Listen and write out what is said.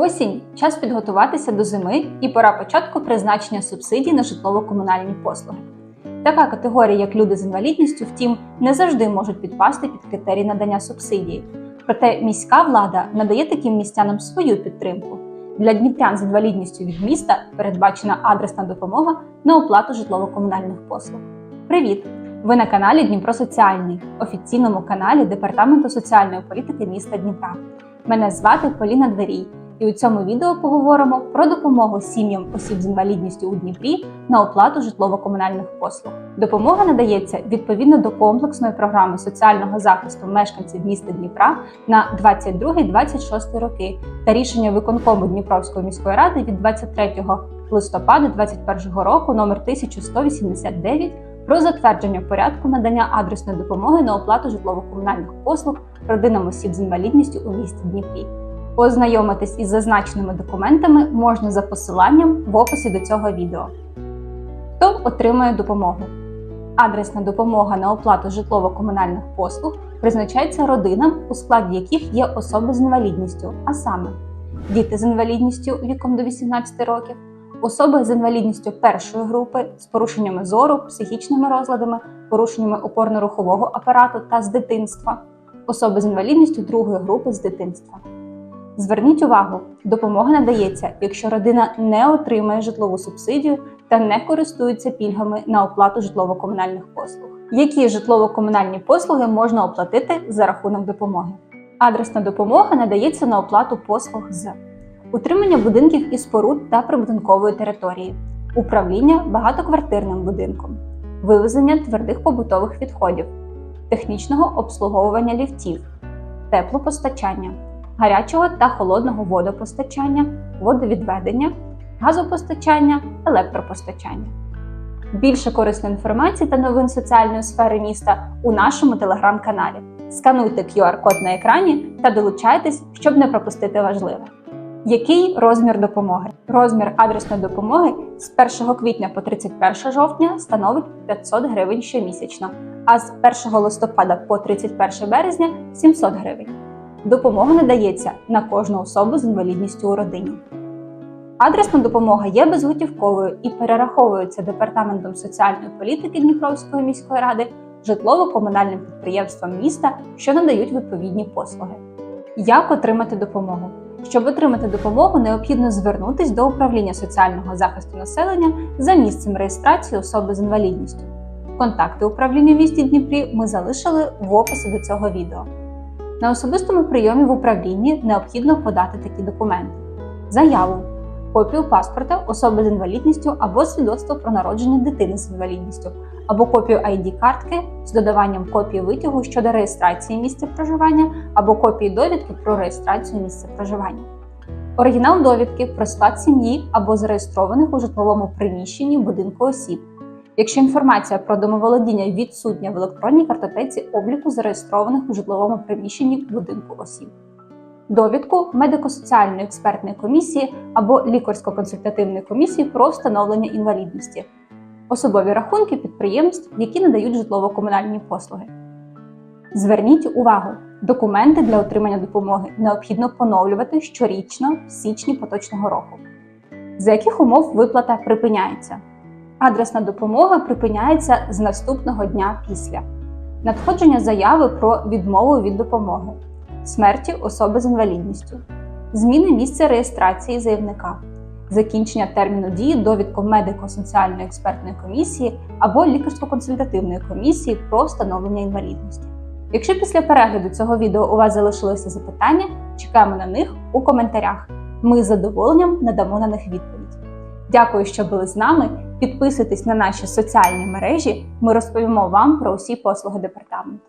Осінь час підготуватися до зими і пора початку призначення субсидій на житлово-комунальні послуги. Така категорія, як люди з інвалідністю, втім, не завжди можуть підпасти під критерії надання субсидії. Проте міська влада надає таким містянам свою підтримку. Для дніпрян з інвалідністю від міста передбачена адресна допомога на оплату житлово-комунальних послуг. Привіт! Ви на каналі Дніпро Соціальний, офіційному каналі Департаменту соціальної політики міста Дніпра. Мене звати Поліна Дверій, і у цьому відео поговоримо про допомогу сім'ям осіб з інвалідністю у Дніпрі на оплату житлово-комунальних послуг. Допомога надається відповідно до комплексної програми соціального захисту мешканців міста Дніпра на 22-26 роки та рішення виконкому Дніпровської міської ради від 23 листопада 2021 року номер 1189 про затвердження порядку надання адресної допомоги на оплату житлово-комунальних послуг родинам осіб з інвалідністю у місті Дніпрі. Ознайомитись із зазначеними документами можна за посиланням в описі до цього відео. Хто отримує допомогу? Адресна допомога на оплату житлово-комунальних послуг призначається родинам, у складі яких є особи з інвалідністю, а саме діти з інвалідністю віком до 18 років, особи з інвалідністю першої групи з порушеннями зору, психічними розладами, порушеннями опорно-рухового апарату та з дитинства, особи з інвалідністю другої групи з дитинства. Зверніть увагу, допомога надається, якщо родина не отримує житлову субсидію та не користується пільгами на оплату житлово-комунальних послуг. Які житлово-комунальні послуги можна оплатити за рахунок допомоги? Адресна допомога надається на оплату послуг з утримання будинків і споруд та прибудинкової території, управління багатоквартирним будинком, вивезення твердих побутових відходів, технічного обслуговування ліфтів, теплопостачання гарячого та холодного водопостачання, водовідведення, газопостачання, електропостачання. Більше корисної інформації та новин соціальної сфери міста у нашому телеграм-каналі. Скануйте QR-код на екрані та долучайтесь, щоб не пропустити важливе. Який розмір допомоги? Розмір адресної допомоги з 1 квітня по 31 жовтня становить 500 гривень щомісячно, а з 1 листопада по 31 березня 700 гривень. Допомога надається на кожну особу з інвалідністю у родині. Адресна допомога є безготівковою і перераховується Департаментом соціальної політики Дніпровської міської ради житлово-комунальним підприємствам міста, що надають відповідні послуги. Як отримати допомогу? Щоб отримати допомогу, необхідно звернутися до управління соціального захисту населення за місцем реєстрації особи з інвалідністю. Контакти управління в місті Дніпрі ми залишили в описі до цього відео. На особистому прийомі в управлінні необхідно подати такі документи: заяву, копію паспорта особи з інвалідністю або свідоцтво про народження дитини з інвалідністю, або копію id картки з додаванням копії витягу щодо реєстрації місця проживання, або копії довідки про реєстрацію місця проживання. Оригінал довідки про склад сім'ї або зареєстрованих у житловому приміщенні будинку осіб. Якщо інформація про домоволодіння відсутня в електронній картотеці обліку зареєстрованих у житловому приміщенні будинку осіб, довідку медико-соціальної експертної комісії або лікарсько-консультативної комісії про встановлення інвалідності, особові рахунки підприємств, які надають житлово-комунальні послуги. Зверніть увагу, документи для отримання допомоги необхідно поновлювати щорічно в січні поточного року. За яких умов виплата припиняється? Адресна допомога припиняється з наступного дня після надходження заяви про відмову від допомоги, смерті особи з інвалідністю, зміни місця реєстрації заявника, закінчення терміну дії довідку медико-соціальної експертної комісії або лікарсько-консультативної комісії про встановлення інвалідності. Якщо після перегляду цього відео у вас залишилися запитання, чекаємо на них у коментарях. Ми з задоволенням надамо на них відповідь. Дякую, що були з нами. Підписуйтесь на наші соціальні мережі. Ми розповімо вам про усі послуги департаменту.